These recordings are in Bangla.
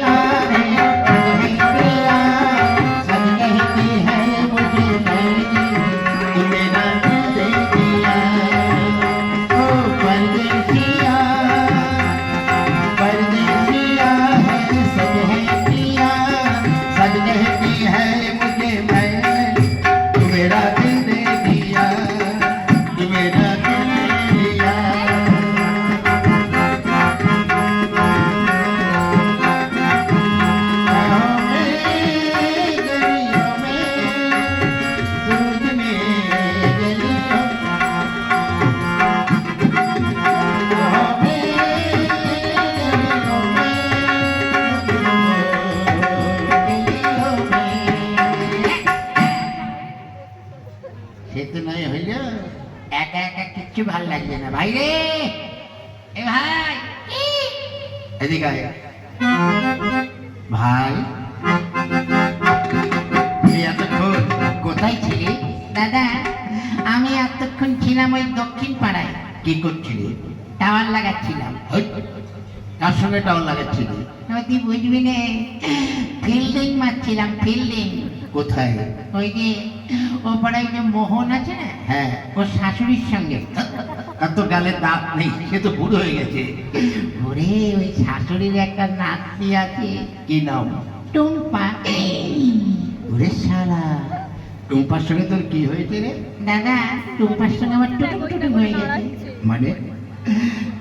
Bye. হইল? একা একা কিচ্ছু ভালো লাগবে না। ভাই রে! এ ভাই! এদিকে ভাই? এতক্ষণ কোথায় ছিলি? দাদা আমি এতক্ষণ ছিলাম ওই দক্ষিণ পাড়ায়। কি করছিলি? টাওয়ার লাগাচ্ছিলাম। কার সঙ্গে টাউন লাগাচ্ছিলি? তুই বুঝবি নে। ফিল্ডিং মারছিলাম ফিল্ডিং। কোথায়? ওই যে ও পাড়ায় যে মোহন আছে না হ্যাঁ। ওর শাশুড়ির সঙ্গে। তার তো গালে দাঁত নেই সে তো বুড়ো হয়ে গেছে। ওরে ওই শাশুড়ির একটা নাতনি আছে। কি নাম? টুম্পা। ওরে শালা টুম্পার সঙ্গে তোর কি হয়েছে রে? দাদা টুম্পার সঙ্গে আমার হয়ে গেছে। মানে?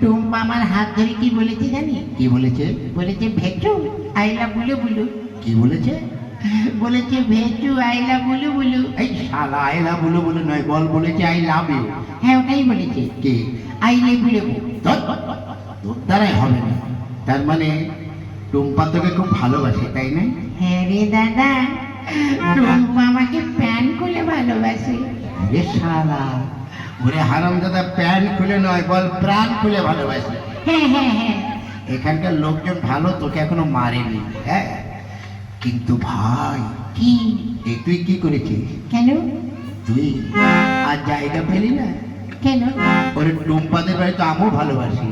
টুম্পা আমার হাত ধরে কি বলেছে জানি কি বলেছে? বলেছে ভেচু আইলা বুলু বুলু। কি বলেছে? বলেছে ভেচু আইলা বুলু বুলু। এই শালা আইলা বলে বলে নয় বল বলেছে আই লাভ ইউ। হ্যাঁ ওটাই বলেছে। কি? আইলে বুলেবু তোর তোর দ্বারাই হবে না। তার মানে টুম্পা তোকে খুব ভালোবাসে তাই না? হ্যাঁ রে দাদা টুম্পা আমাকে প্যান খুলে ভালোবাসে। রে শালা ওরে হারাম দাদা প্যান খুলে নয় বল প্রাণ খুলে ভালোবাসে। হ্যাঁ হ্যাঁ হ্যাঁ। এখানকার লোকজন ভালো তোকে এখনও মারেনি। হ্যাঁ? কিন্তু ভাই কি? এই তুই কি করেছিস? কেন? তুই আর জায়গা পেলি না? কেন? ওরে টুম্পাদের বাড়ি তো আমিও ভালোবাসি।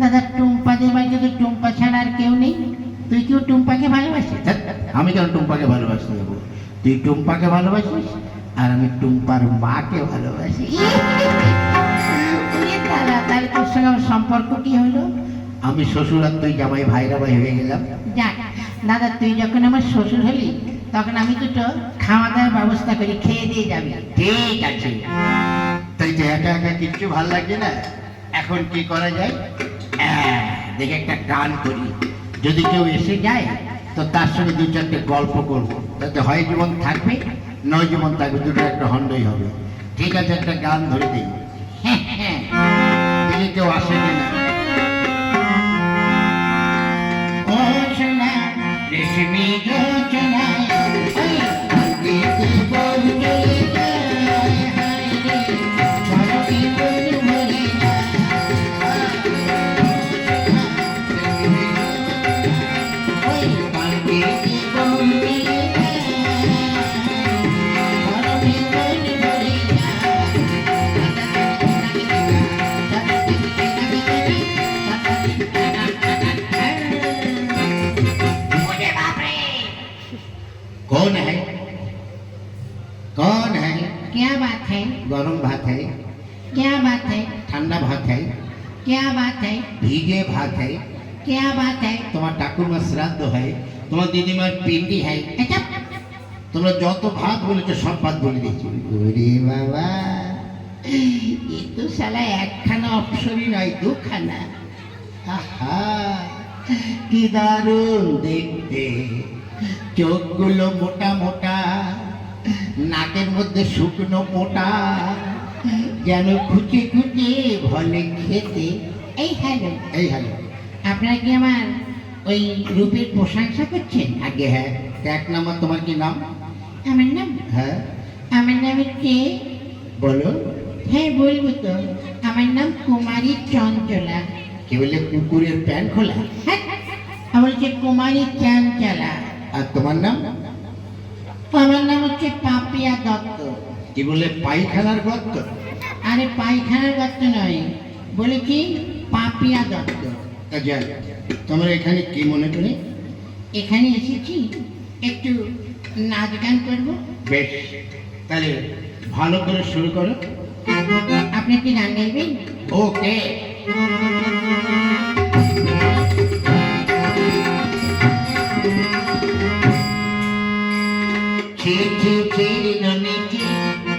দাদা টুম্পাদের বাড়িতে তো টুম্পা ছাড়া আর কেউ নেই। তুই কেউ টুম্পাকে ভালোবাসিস? আমি কেন টুম্পাকে ভালোবাসতে যাব? তুই টুম্পাকে ভালোবাসিস আর আমি টুম্পার মাকে ভালোবাসি। ওরে তাহলে তোর সঙ্গে আমার সম্পর্ক কি হলো? আমি শ্বশুর আর তুই জামাই ভাইরা ভাই হয়ে গেলাম। যাক। দাদা তুই যখন আমার শ্বশুর হলি তখন আমি দুটো খাওয়া দাওয়ার ব্যবস্থা করি খেয়ে দিয়ে যাবি। ঠিক আছে। তাই যে একা একা কিচ্ছু ভালো লাগছে না? এখন কি করা যায়? আহ, দেখে একটা গান করি। যদি কেউ এসে যায় তো তার সঙ্গে দু চারটে গল্প করব। তাতে হয় জীবন থাকবে নয় জীবন থাকবে দুটো একটা হন্ডই হবে। ঠিক আছে একটা গান ধরে দিই। कौन है कौन है क्या बात है गरम भात है क्या बात है ठंडा भात है क्या बात है ভিজে ভাত है क्या बात है তোমার ঠাকুরমার শ্রাদ্ধ হয় তোমার দিদিমার পিন্ডি হয় अच्छा তোমরা যত ভাত বলেছো সব ভাত বলে দিচ্ছি ওরে বাবা এ তো শালা একখানা অপসরই নয় দুখানা আহা কি দারুণ দেখতে চোখগুলো মোটা মোটা নাকের মধ্যে শুকনো মোটা যেন খুঁচে খুঁচে ভলে খেতে। এই হ্যালো এই হ্যালো। আপনারা কি আমার ওই রূপের প্রশংসা করছেন? আগে হ্যাঁ এক নাম্বার তোমার কি নাম? আমার নাম? হ্যাঁ। আমার নাম হচ্ছে বলো। হ্যাঁ বলব তো। আমার নাম কুমারী চঞ্চলা। কি বললে? কুকুরের প্যান্ট খোলা? হ্যাঁ, আমার হচ্ছে কুমারী চাঞ্চলা। আর তোমার নাম? আমার নাম হচ্ছে পাপিয়া দত্ত। কি বলে পায়খানার গর্ত আরে পায়খানার দত্ত নয় বলে কি পাপিয়া দত্ত। তা যাই তোমরা এখানে কি মনে করে? এখানে এসেছি একটু নাচ গান করব। বেশ তাহলে ভালো করে শুরু করো। আপনি কি গান গাইবেন? ওকে। キキキのミキ